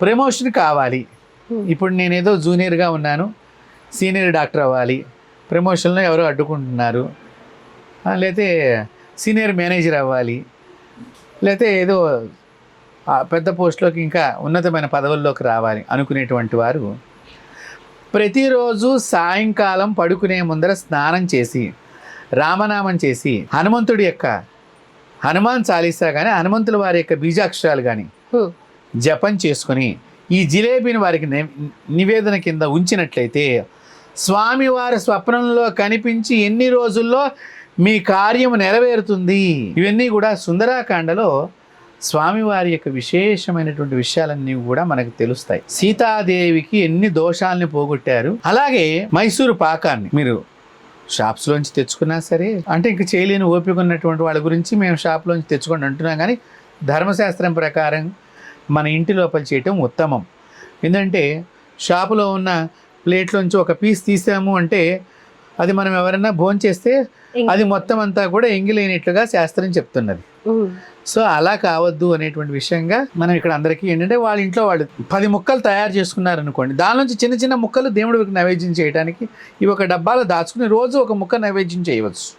Promotion కావాలి. ఇప్పుడు నేనేదో జూనియర్గా ఉన్నాను. సీనియర్ డాక్టర్ అవ్వాలి. ప్రమోషన్లో ఎవరో అడ్డుకుంటున్నారు. లేతే సీనియర్ మేనేజర్ అవ్వాలి. లేతే ఏదో పెద్ద పోస్టులోకి ఇంకా ఉన్నతమైన పదవుల్లోకి రావాలి అనుకునేటువంటి వారు ప్రతిరోజు సాయంకాలం పడుకునే ముందర స్నానం చేసి రామనామం చేసి హనుమంతుడి యొక్క హనుమాన్ చాలీసా కానీ హనుమంతుల వారి యొక్క బీజాక్షరాలు కానీ. జపం చేసుకొని ఈ జిలేబీని వారికి ని- నివేదన కింద ఉంచినట్లయితే స్వామివారి స్వప్నంలో కనిపించి ఎన్ని రోజుల్లో మీ కార్యం నెరవేరుతుంది? ఇవన్నీ కూడా సుందరాకాండలో స్వామివారి యొక్క విశేషమైనటువంటి విషయాలన్నీ కూడా మనకు తెలుస్తాయి. సీతాదేవికి ఎన్ని దోషాలని పోగొట్టారు? అలాగే మైసూరు పాకాన్ని మీరు షాప్స్లోంచి తెచ్చుకున్నా సరే అంటే ఇంక చేయలేని ఓపిక ఉన్నటువంటి వాళ్ళ గురించి మేము షాప్లోంచి తెచ్చుకోండి అంటున్నాం కానీ ధర్మశాస్త్రం ప్రకారం మన ఇంటి లోపల చేయటం ఉత్తమం. ఎందుకంటే షాపులో ఉన్న ప్లేట్లోంచి ఒక పీస్ తీసాము అంటే అది మనం ఎవరైనా భోంచేస్తే ఇంక- అది మొత్తం అంతా కూడా ఎంగిలేనట్లుగా శాస్త్రం చెప్తున్నది. సో అలా కావద్దు అనేటువంటి విషయంగా మనం ఇక్కడ అందరికీ ఏంటంటే వాళ్ళ ఇంట్లో వాళ్ళు పది ముక్కలు తయారు చేసుకున్నారు అనుకోండి దాని నుంచి చిన్న చిన్న ముక్కలు దేవుడికి నైవేద్యం చేయడానికి ఇవి ఒక డబ్బాలో దాచుకుని రోజు ఒక ముక్క నైవేద్యం చేయవచ్చు.